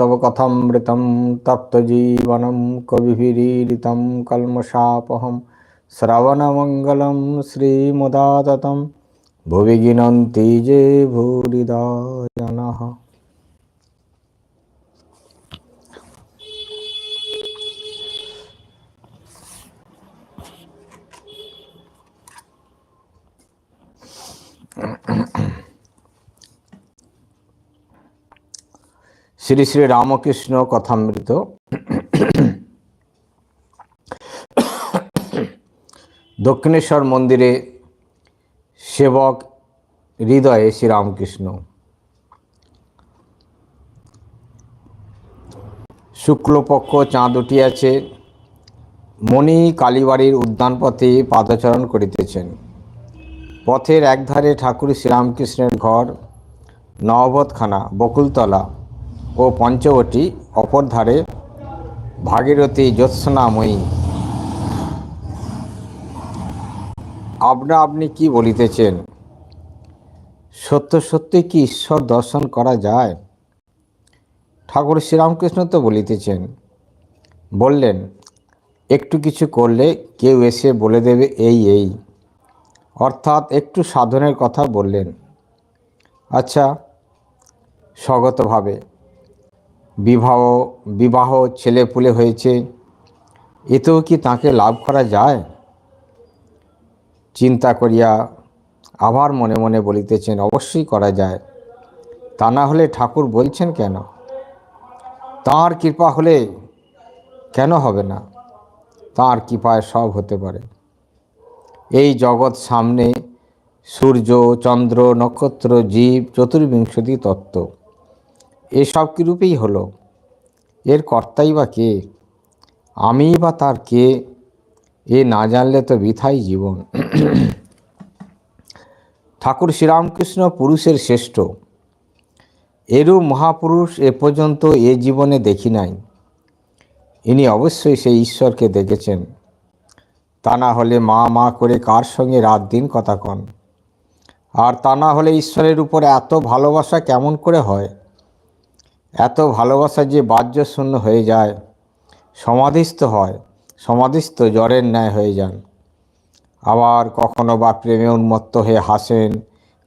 तव कथमृत तप्तजीवनं कविभिरीडितं कल्मषापहं श्रवणमङ्गलं श्रीमुदाततं भुवि गिनती जे भूरिदा जनः শ্রী শ্রী রামকৃষ্ণ কথামৃত। দক্ষিণেশ্বর মন্দিরে সেবক হৃদয়ে শ্রীরামকৃষ্ণ। শুক্লপক্ষ চাঁদ উঠিয়াছে, মণি কালীবাড়ির উদ্যানপথে পাদচারণ করিতেছেন। পথের একধারে ঠাকুর শ্রীরামকৃষ্ণের ঘর নববতখানা বকুলতলা ও পঞ্চবটী অপর ধারে ভাগীরথী জ্যোৎস্নাময়ী। আপনা আপনি কি বলিতেছেন? সত্য সত্যি কি ঈশ্বর দর্শন করা যায়? ঠাকুর শ্রীরামকৃষ্ণ তো বলিতেছেন। বললেন, একটু কিছু করলে কেউ এসে বলে দেবে এই এই। অর্থাৎ একটু সাধনের কথা বললেন। আচ্ছা স্বগতভাবে। বিবাহ বিবাহ ছেলেপুলে হয়েছে, এতেও কি তাকে লাভ করা যায়? চিন্তা করিয়া আবার মনে মনে বলিতেছেন, অবশ্যই করা যায়। তা না হলে ঠাকুর বলছেন কেন? তাঁর কৃপা হলে কেন হবে না? তাঁর কৃপায় সব হতে পারে। এই জগৎ সামনে সূর্য, চন্দ্র, নক্ষত্র, জীব, চতুর্বিংশতি তত্ত্ব। এসব কীরূপেই হলো? এর কর্তাই বা কে? আমি বা তার কে? এ না জানলে তো বৃথাই জীবন। ঠাকুর শ্রীরামকৃষ্ণ পুরুষের শ্রেষ্ঠ। এরূপ মহাপুরুষ এ পর্যন্ত এ জীবনে দেখি নাই। ইনি অবশ্যই সেই ঈশ্বরকে দেখেছেন। তা না হলে মা মা করে কার সঙ্গে রাত দিন কথা কন? আর তা না হলে ঈশ্বরের উপরে এত ভালোবাসা কেমন করে হয়? এত ভালোবাসা যে বাহ্য শূন্য হয়ে যায়, সমাধিস্থ হয়, সমাধিস্থ জ্বরের ন্যায় হয়ে যান। আবার কখনো বা প্রেমে উন্মত্ত হয়ে হাসেন,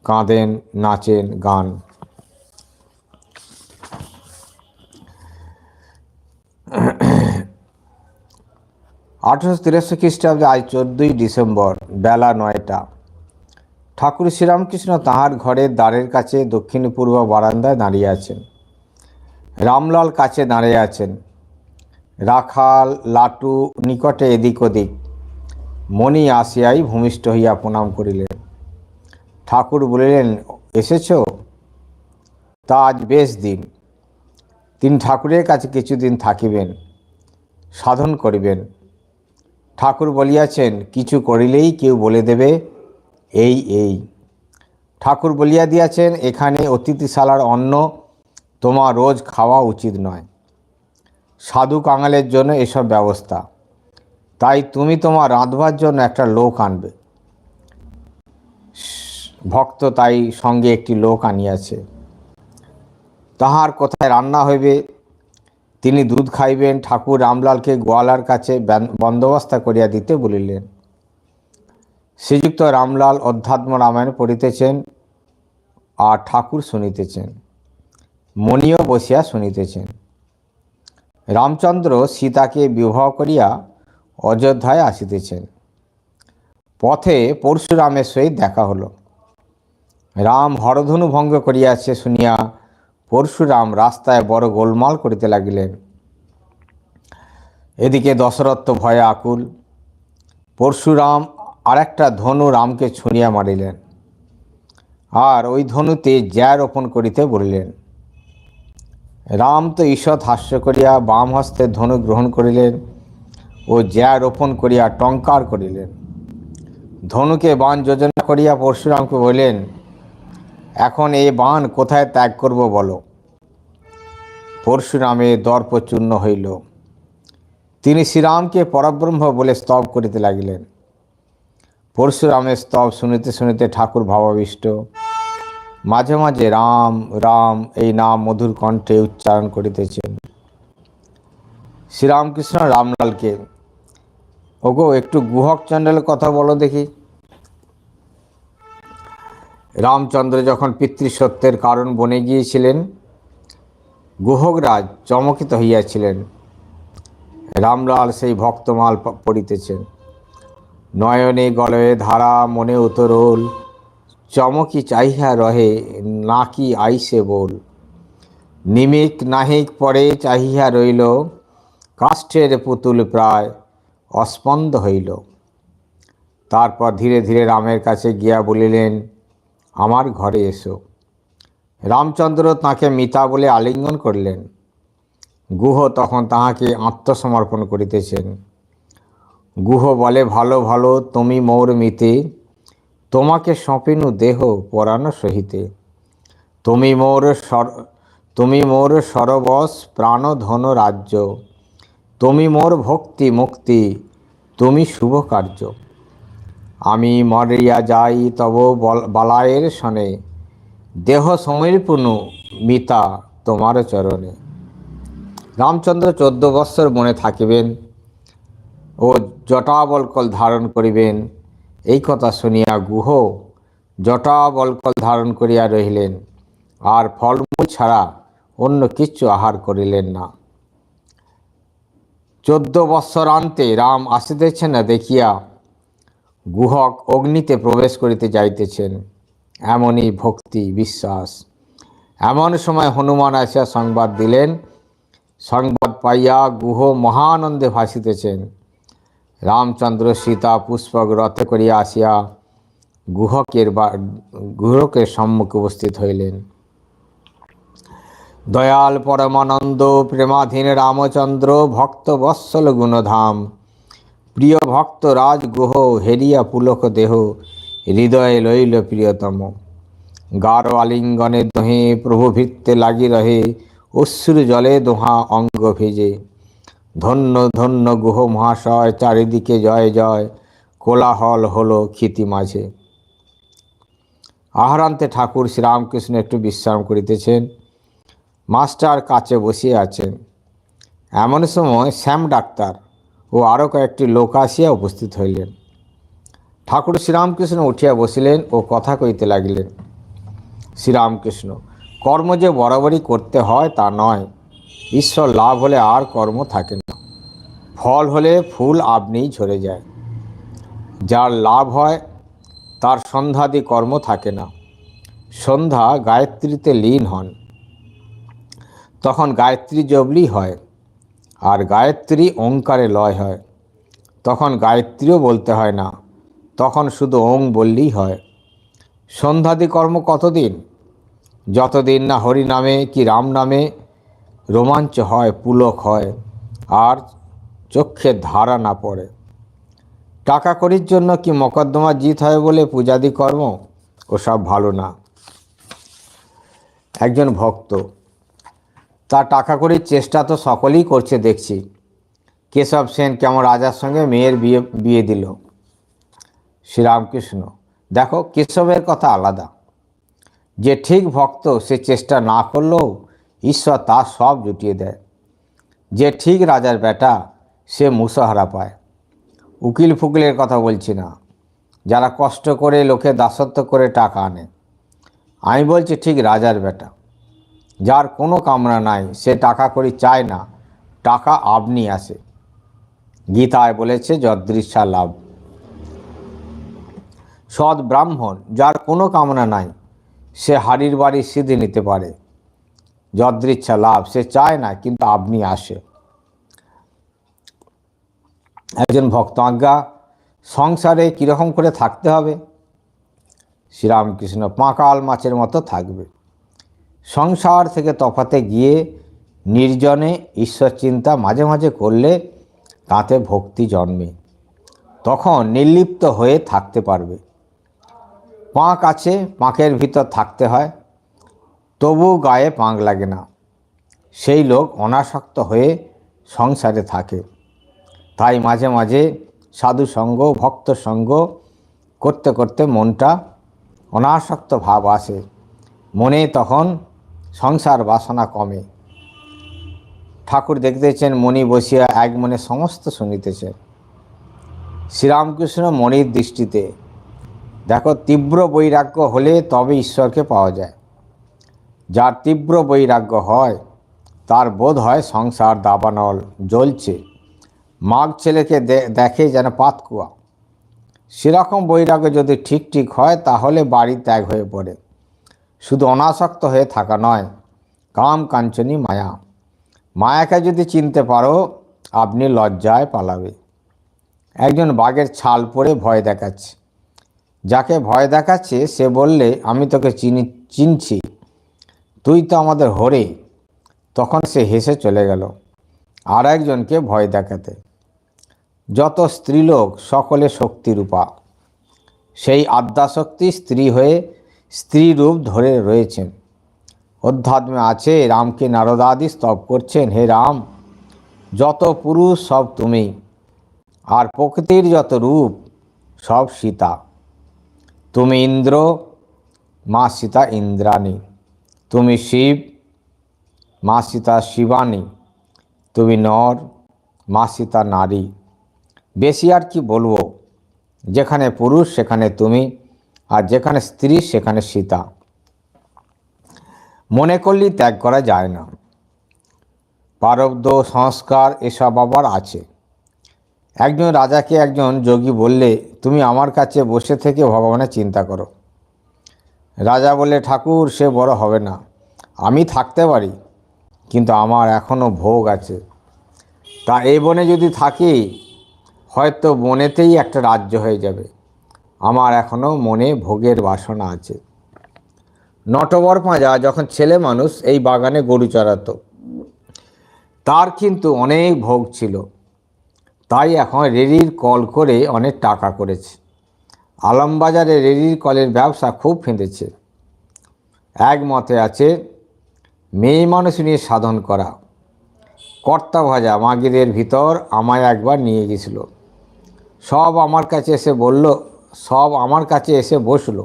কাঁদেন, নাচেন গান। আঠেরোশো তিরাশি খ্রিস্টাব্দে আজ চোদ্দই ডিসেম্বর, বেলা নয়টা। ঠাকুর শ্রীরামকৃষ্ণ তাহার ঘরের দ্বারের কাছে দক্ষিণ পূর্ব বারান্দায় দাঁড়িয়ে আছেন। রামলাল কাছে দাঁড়িয়ে আছেন। রাখাল, লাটু নিকটে এদিক ওদিক। মণি আসিয়াই ভূমিষ্ঠ হইয়া প্রণাম করিলেন। ঠাকুর বলিলেন, এসেছ? তা আজ বেশ দিন। তিনি ঠাকুরের কাছে কিছুদিন থাকিবেন, সাধন করিবেন। ঠাকুর বলিয়াছেন, কিছু করিলেই কেউ বলে দেবে, এই এই। ঠাকুর বলিয়া দিয়াছেন, এখানে অতিথিশালার অন্ন তোমার রোজ খাওয়া উচিত নয়। সাধু কাঙালের জন্য এসব ব্যবস্থা। তাই তুমি তোমার রাঁধবার জন্য একটা লোক আনবে। ভক্ত তাই সঙ্গে একটি লোক আনিয়াছে। তাহার কোথায় রান্না হইবে। তিনি দুধ খাইবেন, ঠাকুর রামলালকে গোয়ালার কাছে বন্দোবস্ত করিয়া দিতে বলিলেন। শ্রীযুক্ত রামলাল অধ্যাত্ম রামায়ণ পড়িতেছেন আর ঠাকুর শুনিতেছেন। মণিও বসিয়া শুনিতেছেন। রামচন্দ্র সীতাকে বিবাহ করিয়া অযোধ্যায় আসিতেছেন। পথে পরশুরামের সহিত দেখা হলো। রাম হরধনু ভঙ্গ করিয়াছে শুনিয়া পরশুরাম রাস্তায় বড় গোলমাল করিতে লাগিলেন। এদিকে দশরথ ভয়ে আকুল। পরশুরাম আরেকটা ধনু রামকে ছুঁড়িয়া মারিলেন। আর ওই ধনুতে জ্যা রোপণ করিতে বলিলেন। রাম তো ঈষৎ হাস্য করিয়া বাম হস্তে ধনু গ্রহণ করিলেন ও জ্যা রোপণ করিয়া টঙ্কার করিলেন। ধনুকে বান যোজনা করিয়া পরশুরামকে বললেন, এখন এই বান কোথায় ত্যাগ করব বলো? পরশুরামে দর্পচূর্ণ হইল। তিনি শ্রীরামকে পরব্রহ্ম বলে স্তব করিতে লাগিলেন। পরশুরামের স্তব শুনিতে শুনিতে ঠাকুর ভাবাবিষ্ট। মাঝে মাঝে রাম রাম এই নাম মধুর কণ্ঠে উচ্চারণ করিতেছেন শ্রীরামকৃষ্ণ রামলালকে, ওগো একটু গুহক চণ্ডালের কথা বলো দেখি। রামচন্দ্র যখন পিতৃসত্যের কারণ বনে গিয়েছিলেন, গুহকরাজ চমকিত হইয়াছিলেন। রামলাল সেই ভক্তমাল পড়িতেছেন। নয়নে গলয়ে ধারা, মনে উতরোল চমকি চাহিয়া রহে, নাকি আইসে বল। নিমিক নাহিক পরে চাহিয়া রইল, কাষ্ঠের পুতুল প্রায় অস্পন্দ হইল। তারপর ধীরে ধীরে রামের কাছে গিয়া বলিলেন, আমার ঘরে এসো। রামচন্দ্র তাকে মিতা বলে আলিঙ্গন করলেন। গুহ তখন তাহাকে আত্মসমর্পণ করিতেছেন। গুহ বলে, ভালো ভালো, তুমি মৌর মিতে তোমাকে সঁপিনু দেহ পরাণ সহিতে। তুমি মোর সর, তুমি মোর সরবশ প্রাণ ধন রাজ্য। তুমি মোর ভক্তি মুক্তি, তুমি শুভ কার্য। আমি মরিয়া যাই তব বল- বালায়ের সনে। দেহ সমর্পণু মিতা তোমার চরণে। রামচন্দ্র চোদ্দ বৎসর মনে থাকিবেন ও জটাবলকল ধারণ করিবেন। এই কথা শুনিয়া গুহ জটা বলকল ধারণ করিয়া রহিলেন, আর ফলমূল ছাড়া অন্য কিচ্ছু আহার করিলেন না। চোদ্দ বৎসর আন্তে রাম আসিতেছে না দেখিয়া গুহক অগ্নিতে প্রবেশ করিতে যাইতেছেন। এমনই ভক্তি, বিশ্বাস। এমন সময় হনুমান আসিয়া সংবাদ দিলেন। সংবাদ পাইয়া গুহ মহানন্দে ভাসিতেছেন। রামচন্দ্র সীতা পুষ্পক রথে করিয়া আসিয়া গুহকের বা, গুহকের সম্মুখে উপস্থিত হইলেন। দয়াল পরমানন্দ, প্রেমাধীন রামচন্দ্র, ভক্ত বৎসল গুণধাম, প্রিয় ভক্ত রাজ গুহ হেরিয়া পুলক দেহ, হৃদয়ে লইল প্রিয়তম। গাঢ় আলিঙ্গনে দোহে প্রভু ভিত্তে লাগি রহে, অশ্রু জলে দোহা অঙ্গ ভেজে। ধন্য ধন্য গুহ মহাশয়, চারিদিকে জয় জয়। কোলাহল হলো ক্ষিতি মাঝে। আহারান্তে ঠাকুর শ্রীরামকৃষ্ণ একটু বিশ্রাম করিতেছেন। মাস্টার কাছে বসিয়া আছেন। এমন সময় শ্যাম ডাক্তার ও আরও কয়েকটি লোক আসিয়া উপস্থিত হইলেন। ঠাকুর শ্রীরামকৃষ্ণ উঠিয়া বসিলেন ও কথা কইতে লাগিলেন। শ্রীরামকৃষ্ণ, কর্ম যে বরাবরই করতে হয় তা নয়। ঈশ্বর লাভ হলে আর কর্ম থাকে না। ফল হলে ফুল আপনিই ঝরে যায়। যার লাভ হয়, তার সন্ধ্যাদি কর্ম থাকে না। সন্ধ্যা গায়ত্রীতে লীন হন। তখন গায়ত্রী জবলি হয় আর গায়ত্রী ওঙ্কারে লয় হয়। তখন গায়ত্রীও বলতে হয় না, তখন শুধু ওং বললেই হয়। সন্ধ্যাদি কর্ম কতদিন? যতদিন না হরি নামে কি রাম নামে রোমাঞ্চ হয়, পুলক হয়, আর চক্ষে ধারা না পড়ে। টাকা করির জন্য কি মকদ্দমা জিত হয় বলে পূজাদি কর্ম? ওসব ভালো না। একজন ভক্ত, তার টাকা করির চেষ্টা তো সকলেই করছে দেখছি। কেশব সেন কেমন রাজার সঙ্গে মেয়ের বিয়ে বিয়ে দিল? শ্রীরামকৃষ্ণ, দেখো কেশবের কথা আলাদা। যে ঠিক ভক্ত সে চেষ্টা না করলেও ঈশ্বর তার সব জুটিয়ে দেয়। যে ঠিক রাজার বেটা, সে মুসহারা পায়। উকিল ফুকিলের কথা বলছি না। যারা কষ্ট করে লোকে দাসত্ব করে টাকা আনে। আমি বলছি ঠিক রাজার বেটা। যার কোনো কামনা নাই, সে টাকা করি চায় না। টাকা আপনি আসে। গীতায় বলেছে, যদৃশ্যা লাভ। সৎ ব্রাহ্মণ, যার কোনো কামনা নাই, সে হাড়ির বাড়ি সিদ্ধি নিতে পারে। যদৃচ্ছা লাভ, সে চায় না, কিন্তু আপনি আসে। একজন ভক্ত আজ্ঞা, সংসারে কীরকম করে থাকতে হবে? শ্রীরামকৃষ্ণ পাঁকাল মাছের মতো থাকবে। সংসার থেকে তফাতে গিয়ে নির্জনে ঈশ্বর চিন্তা মাঝে মাঝে করলে তাতে ভক্তি জন্মে। তখন নির্লিপ্ত হয়ে থাকতে পারবে। পাঁক আছে, পাঁকের ভিতর থাকতে হয়। তবু গায়ে পাঁক লাগে না। সেই লোক অনাসক্ত হয়ে সংসারে থাকে। তাই মাঝে মাঝে সাধু সঙ্গ, ভক্ত সঙ্গ করতে করতে মনটা অনাসক্ত ভাব আসে। মনে তখন সংসার বাসনা কমে। ঠাকুর দেখতেছেন, মণি বসিয়া এক মনে সমস্ত শুনিতেছেন শ্রীরামকৃষ্ণ মণির দৃষ্টিতে। দেখো, তীব্র বৈরাগ্য হলে তবে ঈশ্বরকে পাওয়া যায়। যার তীব্র বৈরাগ্য হয়, তার বোধ হয় সংসার দাবানল জ্বলছে। মাঘ ছেলেকে দেখে যেন পাতকুয়া। সেরকম বৈরাগ্য যদি ঠিক ঠিক হয়, তাহলে বাড়ি ত্যাগ হয়ে পড়ে। শুধু অনাসক্ত হয়ে থাকা নয়, কাম কাঞ্চনী মায়া। মায়াকে যদি চিনতে পারো, আপনি লজ্জায় পালাবে। একজন বাঘের ছাল পরে ভয় দেখাচ্ছে। যাকে ভয় দেখাচ্ছে, সে বললে, আমি তোকে চিনি, চিনছি। তুই তো আমাদের হরে। তখন সে হেসে চলে গেল। আর একজনকে ভয় দেখাতে। যত স্ত্রীলোক, সকলে শক্তিরূপা। সেই আদ্যাশক্তি স্ত্রী হয়ে স্ত্রী রূপ ধরে রয়েছেন। অধ্যাত্মে আছে, রামকে নারদাদি স্তব করছেন, হে রাম, যত পুরুষ, সব তুমি। আর প্রকৃতির যত রূপ, সব সীতা। তুমি ইন্দ্র, মা সীতা ইন্দ্রাণী। তুমি শিব মা সীতা শিবানী, তুমি নর মা সীতা নারী। বেশি আর কি বলব? যেখানে পুরুষ, সেখানে তুমি, আর যেখানে স্ত্রী, সেখানে সীতা। মনে করলেই ত্যাগ করা যায় না। পারব্ধ সংস্কার, এসব আবার আছে। একজন রাজাকে একজন যোগী বললে, তুমি আমার কাছে বসে থেকে ভগবানের চিন্তা করো। রাজা বলে ঠাকুর, সে বড় হবে না। আমি থাকতে পারি, কিন্তু আমার এখনও ভোগ আছে। তা এই বনে যদি থাকি, হয়তো বনেতেই একটা রাজ্য হয়ে যাবে। আমার এখনও মনে ভোগের বাসনা আছে। নটবর পাঁজা যখন ছেলে মানুষ, এই বাগানে গরু চড়াতো, তার কিন্তু অনেক ভোগ ছিল। তাই এখন রেডির কল করে অনেক টাকা করেছে। আলমবাজারে রেডির কলের ব্যবসা খুব ফেঁদেছে। এক মতে আছে, মেয়ে মানুষ নিয়ে সাধন করা। কর্তা ভাজা মাগিদের ভিতর আমায় একবার নিয়ে গেছিল। সব আমার কাছে এসে বলল, সব আমার কাছে এসে বসল।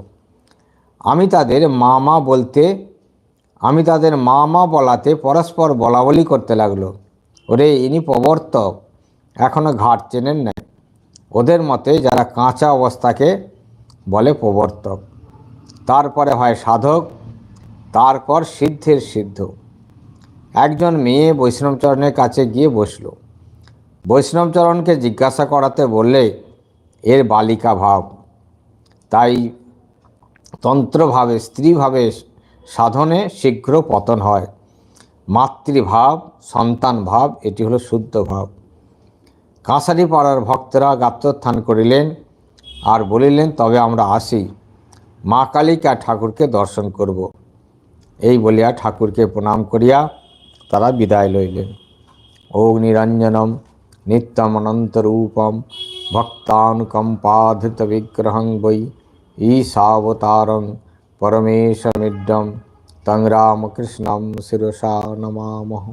আমি তাদের মা মা বলতে, আমি তাদের মা মা বলাতে পরস্পর বলাবলি করতে লাগল। ওরে, ইনি প্রবর্তক এখনও ঘাট চেনেন নাই ওদের মতে যারা কাঁচা অবস্থাকে বলে প্রবর্তক, তারপরে হয় সাধক, তারপর সিদ্ধের সিদ্ধ। একজন মেয়ে বৈষ্ণবচরণের কাছে গিয়ে বসল। বৈষ্ণবচরণকে জিজ্ঞাসা করাতে বললে, এর বালিকা ভাব। তাই তন্ত্রভাবে, স্ত্রীভাবে সাধনে শীঘ্র পতন হয়। মাতৃভাব সন্তান ভাব এটি হলো শুদ্ধ ভাব। কাঁসারি পাড়ার ভক্তরা গাত্রোত্থান করিলেন আর বলিলেন, তবে আমরা আসি। মা কালিকা ঠাকুরকে দর্শন করব। এই বলিয়া ঠাকুরকে প্রণাম করিয়া তারা বিদায় লইলেন। অগ্নিরঞ্জনম নিত্যমনন্তরূপম ভক্তানুকম্পাধৃত বিগ্রহং বৈ ঈশাবতারং পরমেশমিড্ডম তং রামকৃষ্ণম শিরসা নমামহ